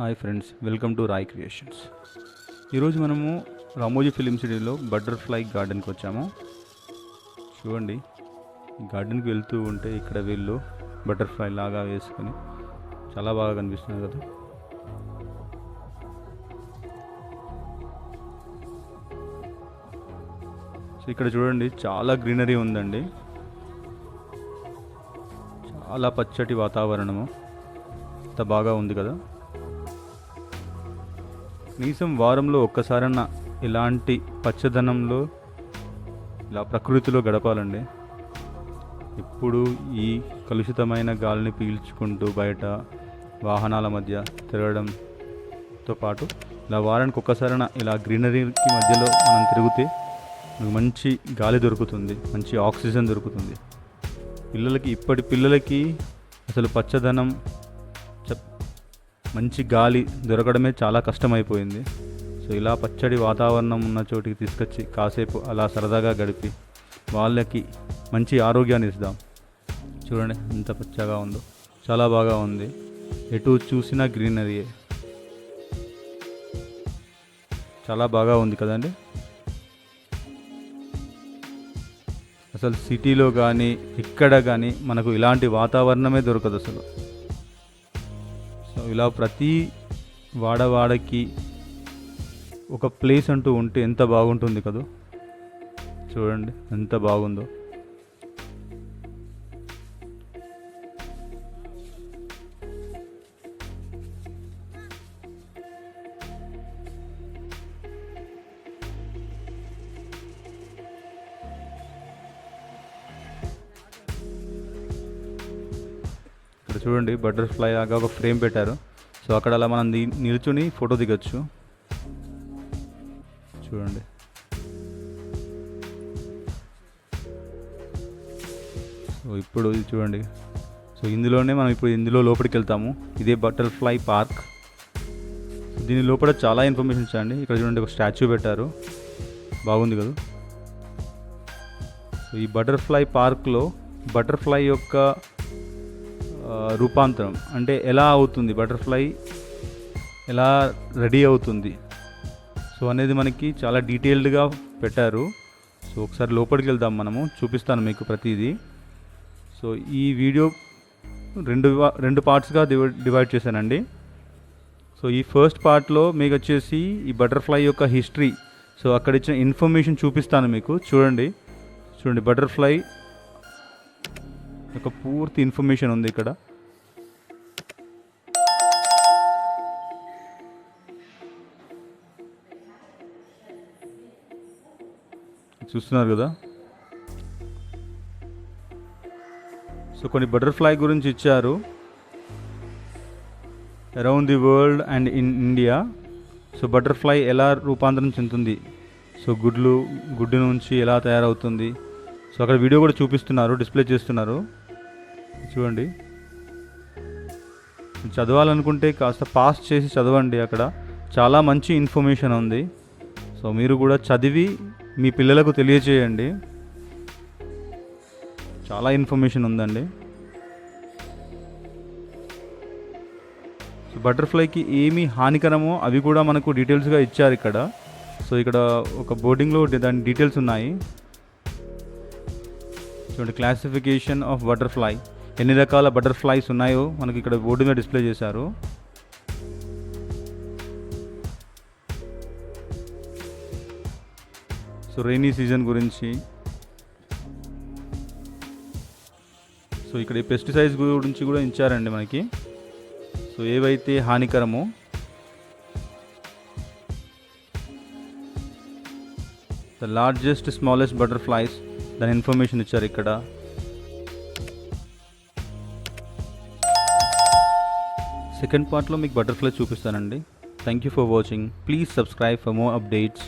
Hi friends welcome to Rai creations. ఈరోజు మనము Ramoji film సిటీలో బటర్ఫ్లై గార్డెన్కి వచ్చాము. చూడండి గార్డెన్కి వెళ్తూ ఉంటే ఇక్కడ వీళ్ళు బటర్ఫ్లై లాగా వేసుకొని చాలా బాగా కనిపిస్తుంది కదా. సో ఇక్కడ చూడండి చాలా గ్రీనరీ ఉందండి. చాలా పచ్చటి వాతావరణము. అంత బాగా ఉంది కదా. కనీసం వారంలో ఒక్కసారన్నా ఇలాంటి పచ్చదనంలో ఇలా ప్రకృతిలో గడపాలండి. ఇప్పుడు ఈ కలుషితమైన గాలిని పీల్చుకుంటూ బయట వాహనాల మధ్య తిరగడంతో పాటు ఇలా వారానికి ఒక్కసారైనా ఇలా గ్రీనరీకి మధ్యలో మనం తిరిగితే మంచి గాలి దొరుకుతుంది మంచి ఆక్సిజన్ దొరుకుతుంది. పిల్లలకి ఇప్పటి పిల్లలకి అసలు పచ్చదనం మంచి గాలి దొరకడమే చాలా కష్టమైపోయింది. సో ఇలా పచ్చడి వాతావరణం ఉన్న చోటికి తీసుకొచ్చి కాసేపు అలా సరదాగా గడిపి వాళ్ళకి మంచి ఆరోగ్యాన్ని ఇద్దాం చూడండి ఎంత పచ్చగా ఉందో. చాలా బాగా ఉంది. ఎటు చూసినా గ్రీనరీయే చాలా బాగా ఉంది కదండి. అసలు సిటీలో కానీ ఇక్కడ కానీ మనకు ఇలాంటి వాతావరణమే దొరకదు అసలు. సో ఇలా ప్రతి వాడవాడకి ఒక ప్లేస్ అంటూ ఉంటే ఎంత బాగుంటుంది కదా? చూడండి ఎంత బాగుందో. ఇక్కడ చూడండి బటర్ఫ్లై లాగా ఒక ఫ్రేమ్ పెట్టారు. సో అక్కడ అలా మనం నిల్చుని ఫోటో దిగొచ్చు. చూడండి. సో ఇప్పుడు ఇది చూడండి. సో ఇందులోనే మనం ఇప్పుడు ఇందులో లోపలికి వెళ్తాము. ఇదే బటర్ఫ్లై పార్క్ దీని లోపల చాలా ఇన్ఫర్మేషన్ ఇచ్చండి ఇక్కడ చూడండి ఒక స్టాచ్యూ పెట్టారు. బాగుంది కదా? సో ఈ బటర్ఫ్లై పార్క్లో బటర్ఫ్లై యొక్క రూపాంతరం. అంటే ఎలా అవుతుంది? బటర్ఫ్లై ఎలా రెడీ అవుతుంది? సో అనేది మనకి చాలా డీటెయిల్డ్గా పెట్టారు. సో ఒకసారి లోపలికి వెళ్దాం మనము. చూపిస్తాను మీకు ప్రతిదీ. సో ఈ వీడియో రెండు రెండు పార్ట్స్గా డివైడ్ డివైడ్ చేశానండి. సో ఈ ఫస్ట్ పార్ట్లో మీకు వచ్చేసి ఈ బటర్ఫ్లై యొక్క హిస్టరీ. సో అక్కడ ఇచ్చిన ఇన్ఫర్మేషన్ చూపిస్తాను మీకు. చూడండి. చూడండి బటర్ఫ్లై ఒక పూర్తి ఇన్ఫర్మేషన్ ఉంది ఇక్కడ. చూస్తున్నారు కదా? సో కొన్ని బటర్ఫ్లై గురించి ఇచ్చారు. Around the world and in India so butterfly ఎలా రూపాంతరం చెందుతుంది? సో గుడ్లు గుడ్డు నుంచి ఎలా తయారవుతుంది? సో అక్కడ వీడియో కూడా చూపిస్తున్నారు డిస్ప్లే చేస్తున్నారు. చూడండి. చదవాలనుకుంటే కాస్త పాస్ చేసి చదవండి అక్కడ. చాలా మంచి ఇన్ఫర్మేషన్ ఉంది. సో మీరు కూడా చదివి మీ పిల్లలకు తెలియచేయండి. చాలా ఇన్ఫర్మేషన్ ఉందండి. సో బటర్ఫ్లైకి ఏమి హానికరమో అవి కూడా మనకు డీటెయిల్స్గా ఇచ్చారు ఇక్కడ. సో ఇక్కడ ఒక బోర్డింగ్లో దాని డీటెయిల్స్ ఉన్నాయి. చూడండి క్లాసిఫికేషన్ ఆఫ్ బటర్ఫ్లై ఎన్ని రకాల బటర్ఫ్లైస్ ఉన్నాయో మనకి ఇక్కడ బోర్డు మీద డిస్ప్లే చేశారు. సో రైనీ సీజన్ గురించి. సో ఇక్కడ ఈ పెస్టిసైడ్స్ గురించి కూడా ఇచ్చారండి మనకి. సో ఏవైతే హానికరమో. ద లార్జెస్ట్ స్మాలెస్ట్ బటర్ఫ్లైస్ దాని ఇన్ఫర్మేషన్ ఇచ్చారు ఇక్కడ. సెకండ్ పార్ట్లో మీకు బటర్ఫ్లై చూపిస్తానండి. Thank you for watching please subscribe for more updates